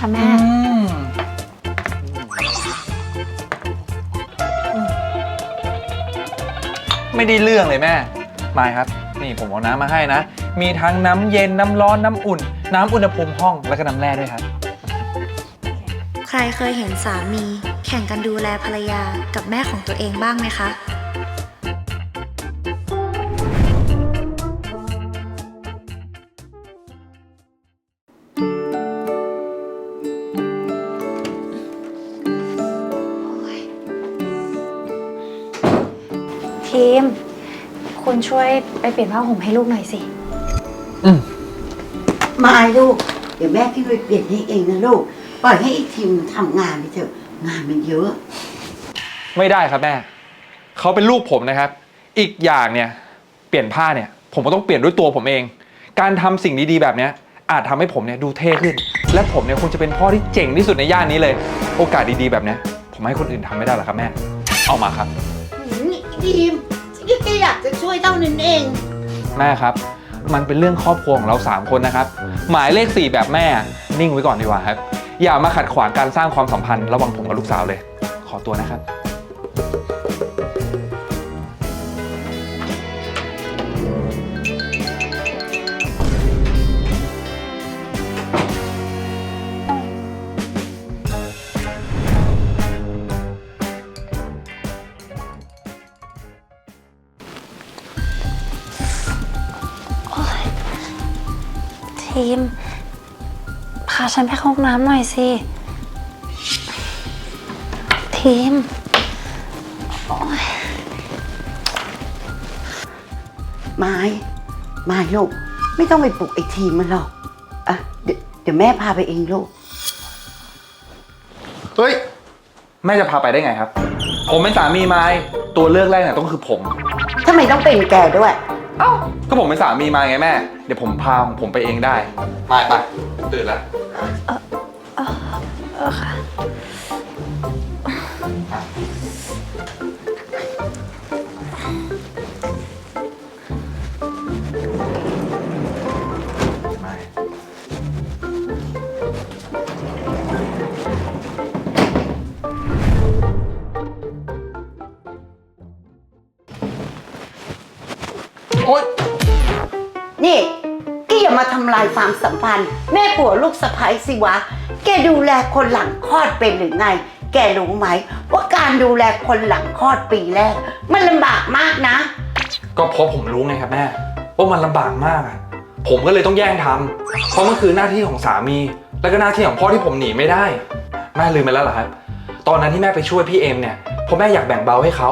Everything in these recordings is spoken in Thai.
คะแม่ ไม่ได้เรื่องเลยแม่มายครับ นี่ผมเอาน้ำมาให้นะ มีทั้งน้ำเย็นน้ำร้อนน้ำอุ่น น้ำอุณหภูมิห้องแล้วก็น้ำแร่ด้วยครับ ใครเคยเห็นสามี แข่งกันดูแลภรรยากับแม่ของตัวเองบ้างไหมคะ ทีมคุณช่วยไปเปลี่ยนผ้าห่มให้ลูกหน่อยสิ อืมมาลูก เดี๋ยวแม่พี่ไปเปลี่ยนให้เองนะลูก ปล่อยให้อีกทีมมันทำงานไปเถอะ งานมันเยอะ ไม่ได้ครับแม่เขาเป็นลูกผมนะครับ อีกอย่างเนี่ยเปลี่ยนผ้าเนี่ย ผมก็ต้องเปลี่ยนด้วยตัวผมเอง การทำสิ่งดีๆแบบเนี้ยอาจทำให้ผมเนี่ยดูเท่ขึ้น และผมเนี่ยคงจะเป็นพ่อที่เจ๋งที่สุดในย่านนี้เลย โอกาสดีๆแบบเนี้ยผมให้คนอื่นทำไม่ได้หรอกครับแม่ เอามาครับ นี่ทีมฉันแค่อยากจะช่วยเท่านั้นเอง แม่ครับ มันเป็นเรื่องครอบครัวของเรา 3 คนนะครับ หมายเลข 4 แบบแม่นิ่งไว้ก่อนดีกว่าครับ อย่ามาขัดขวางการสร้างความสัมพันธ์ระหว่างผมกับลูกสาวเลย ขอตัวนะครับ ทีม พาฉันไปเข้าห้องน้ำหน่อยสิ ทีมไม้ไม้ลูก ไม่ต้องไปปลุกไอ้ทีมมันหรอกอะเดี๋ยวเดี๋ยวแม่พาไปเองลูก เฮ้ย แม่จะพาไปได้ไงครับ ผมเป็นสามีไม้ ตัวเลือกแรกเนี่ยต้องคือผม ทำไมต้องเป็นแกด้วย เอ้าก็ผมเป็นสามีไม้ไงแม่ เดี๋ยวผมพาของผมไปเองได้ มาไปผมตื่นแล้ว เออค่ะำลายความสัมพันธ์ แม่ผัวลูกสะใภ้สิวะ แกดูแลคนหลังคลอดเป็นหรือไง แกรู้ไหม ว่าการดูแลคนหลังคลอดปีแรก มันลำบากมากนะ ก็เพราะผมรู้ไงครับแม่ว่ามันลำบากมากอะผมก็เลยต้องแย่งทำเพราะมันคือหน้าที่ของสามี แล้วก็หน้าที่ของพ่อที่ผมหนีไม่ได้แม่ลืมไปแล้วเหรอครับ ตอนนั้นที่แม่ไปช่วยพี่เอ็มเนี่ยเพราะแม่อยากแบ่งเบาให้เขา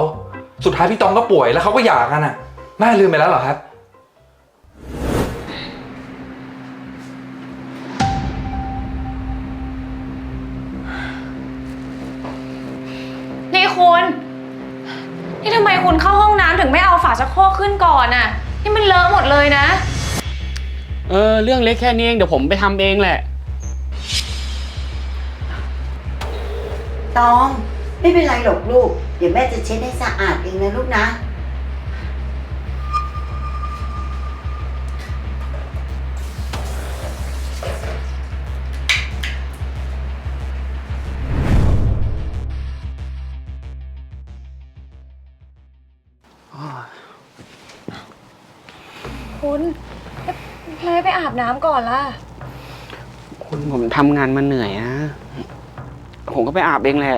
สุดท้ายพี่ตองก็ป่วยแล้วเขาก็หย่ากันอะแม่ลืมไปแล้วเหรอครับ คุณ นี่ทำไมคุณเข้าห้องน้ำถึงไม่เอาฝาชักโครกขึ้นก่อนน่ะ นี่มันเลอะหมดเลยนะ เออ เรื่องเล็กแค่นี้เอง เดี๋ยวผมไปทำเองแหละ ตอง ไม่เป็นไรหรอกลูก เดี๋ยวแม่จะเช็ดให้สะอาดเองนะลูกนะ คุณเลยไปอาบน้ำก่อนล่ะ คุณผมทำงานมาเหนื่อยนะผมก็ไปอาบเองแหละ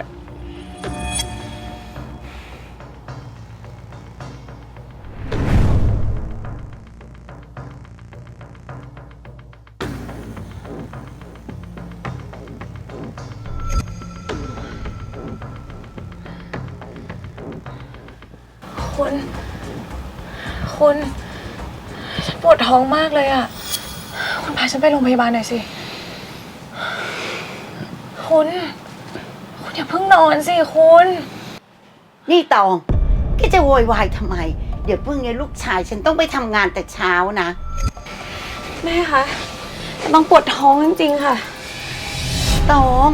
คุณ คุณฉันปวดท้องมากเลยอะ คุณพาฉันไปโรงพยาบาลหน่อยสิ คุณ คุณอย่าเพิ่งนอนสิคุณ นี่ตองแกจะโวยวายทำไม เดี๋ยวพรุ่งนี้ลูกชายฉันต้องไปทำงานแต่เช้านะ แม่คะต้องปวดท้องจริงๆค่ะ ตอง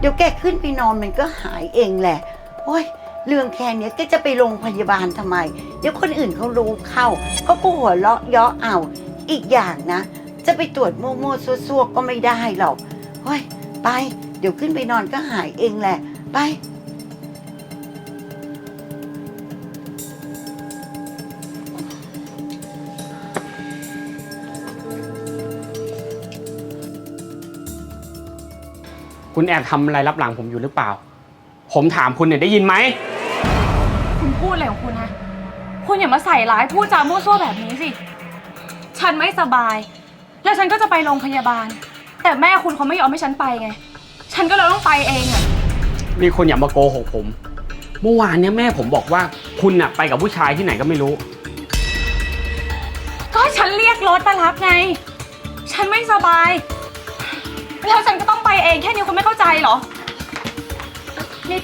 เดี๋ยวแกขึ้นไปนอนมันก็หายเองแหละ โอ้ยเรื่องแค่เนี้ยแกจะไปโรงพยาบาลทำไมเดี๋ยวคนอื่นเขารู้เข้าเขาก็หัวเราะเยาะเอา อีกอย่างนะ จะไปตรวจมั่วๆซั่วๆก็ไม่ได้หรอกโอ้ยไป เดี๋ยวขึ้นไปนอนก็หายเองแหละ ไปคุณแอบทำอะไรรับหลังผมอยู่หรือเปล่า ผมถามคุณเนี่ยได้ยินไหม คุณพูดอะไรของคุณนะ คุณอย่ามาใส่ร้ายพูดจามั่วซั่วแบบนี้สิ ฉันไม่สบาย แล้วฉันก็จะไปโรงพยาบาล แต่แม่คุณเขาไม่ยอมให้ฉันไปไง ฉันก็เลยต้องไปเองอะนี่คุณอย่ามาโกหกผม เมื่อวานเนี่ยแม่ผมบอกว่าคุณน่ะไปกับผู้ชายที่ไหนก็ไม่รู้ ก็ฉันเรียกรถมารับไง ฉันไม่สบาย แล้วฉันก็ต้องไปเองแค่นี้คุณไม่เข้าใจเหรอ นี่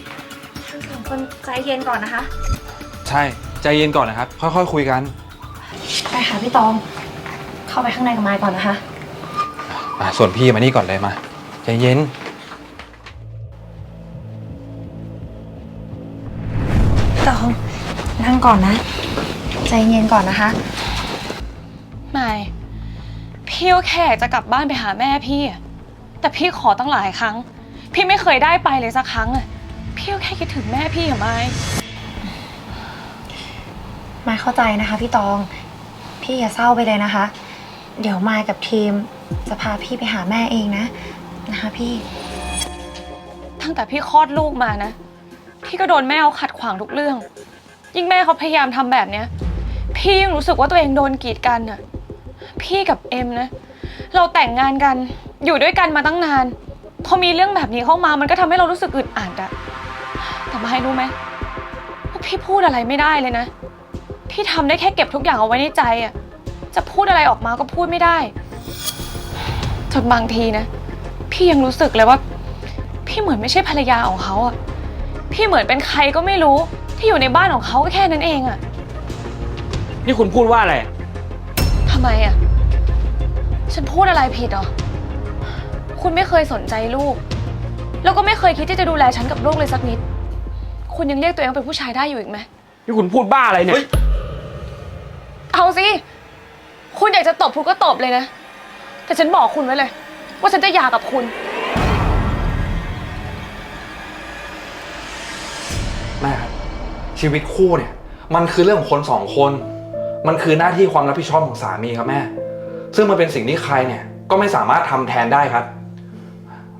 ทั้งสองคนใจเย็นก่อนนะคะ ใช่ ใจเย็นก่อนนะครับ ค่อยๆคุยกัน ไปค่ะพี่ตอง เข้าไปข้างในกับไม้ก่อนนะคะ อะส่วนพี่มานี่ก่อนเลยมาใจเย็นตองนั่งก่อนนะ ใจเย็นก่อนนะคะ ไม่พี่ก็แค่อยากจะกลับบ้านไปหาแม่พี่อะแต่พี่ขอตั้งหลายครั้ง พี่ไม่เคยได้ไปเลยสักครั้งอะพี่ก็แค่คิดถึงแม่พี่อะไม่ มายเข้าใจนะคะพี่ตอง พี่อย่าเศร้าไปเลยนะคะ เดี๋ยวมายกับทีมจะพาพี่ไปหาแม่เองนะ นะคะพี่ตั้งแต่พี่คลอดลูกมานะ พี่ก็โดนแม่เอาขัดขวางทุกเรื่อง ยิ่งแม่เขาพยายามทำแบบเนี้ย พี่ยังรู้สึกว่าตัวเองโดนกีดกันอะพี่กับเอ็มนะ เราแต่งงานกันอยู่ด้วยกันมาตั้งนาน พอมีเรื่องแบบนี้เข้ามามันก็ทำให้เรารู้สึกอึดอัดอะแต่ไม่รู้ไหมว่าพี่พูดอะไรไม่ได้เลยนะ พี่ทำได้แค่เก็บทุกอย่างเอาไว้ในใจอะจะพูดอะไรออกมาก็พูดไม่ได้จนบางทีนะ พี่ยังรู้สึกเลยว่า พี่เหมือนไม่ใช่ภรรยาของเขาอะพี่เหมือนเป็นใครก็ไม่รู้ที่อยู่ในบ้านของเขาก็แค่นั้นเองอะนี่คุณพูดว่าอะไร ทำไมอะฉันพูดอะไรผิดเหรอคุณไม่เคยสนใจลูก แล้วก็ไม่เคยคิดที่จะดูแลฉันกับลูกเลยสักนิด คุณยังเรียกตัวเองว่าเป็นผู้ชายได้อยู่อีกไหม นี่คุณพูดบ้าอะไรเนี่ย เอาสิ คุณอยากจะตบคุณก็ตบเลยนะ แต่ฉันบอกคุณไว้เลย ว่าฉันจะหย่ากับคุณ แม่ครับชีวิตคู่เนี่ย มันคือเรื่องของคนสองคน มันคือหน้าที่ความรับผิดชอบของสามีครับแม่ ซึ่งมันเป็นสิ่งที่ใครเนี่ย ก็ไม่สามารถทำแทนได้ครับ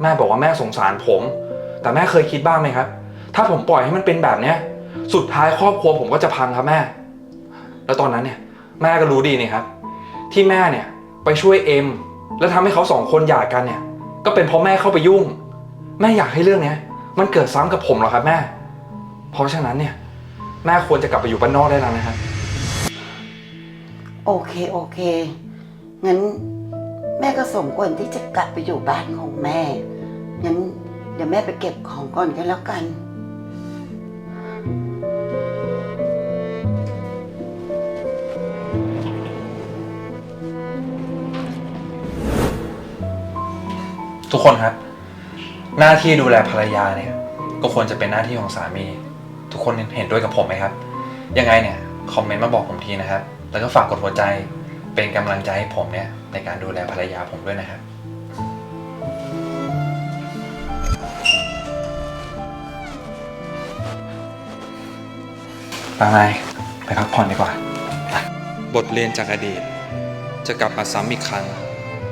แม่บอกว่าแม่สงสารผม แต่แม่เคยคิดบ้างไหมครับ ถ้าผมปล่อยให้มันเป็นแบบเนี้ย สุดท้ายครอบครัวผมก็จะพังครับแม่ แล้วตอนนั้นเนี่ย แม่ก็รู้ดีนี่ครับ ที่แม่เนี่ยไปช่วยเอ็ม แล้วทำให้เขาสองคนหย่ากันเนี่ย ก็เป็นเพราะแม่เข้าไปยุ่ง แม่อยากให้เรื่องเนี้ย มันเกิดซ้ำกับผมเหรอครับแม่ เพราะฉะนั้นเนี่ย แม่ควรจะกลับไปอยู่บ้านนอกได้แล้วนะครับ โอเคโอเค งั้นแม่ก็สมควรที่จะกลับไปอยู่บ้านของแม่ งั้นเดี๋ยวแม่ไปเก็บของก่อนกันแล้วกัน ทุกคนครับ หน้าที่ดูแลภรรยาเนี่ย ก็ควรจะเป็นหน้าที่ของสามี ทุกคนเห็นด้วยกับผมไหมครับ ยังไงเนี่ยคอมเมนต์มาบอกผมทีนะครับ แล้วก็ฝากกดหัวใจเป็นกำลังใจให้ผมเนี่ยในการดูแลภรรยาผมด้วยนะครับไปไงไปพักผ่อนดีกว่า บทเรียนจากอดีต จะกลับมาซ้ำอีกครั้ง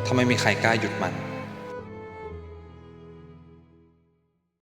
ถ้าไม่มีใครกล้าหยุดมัน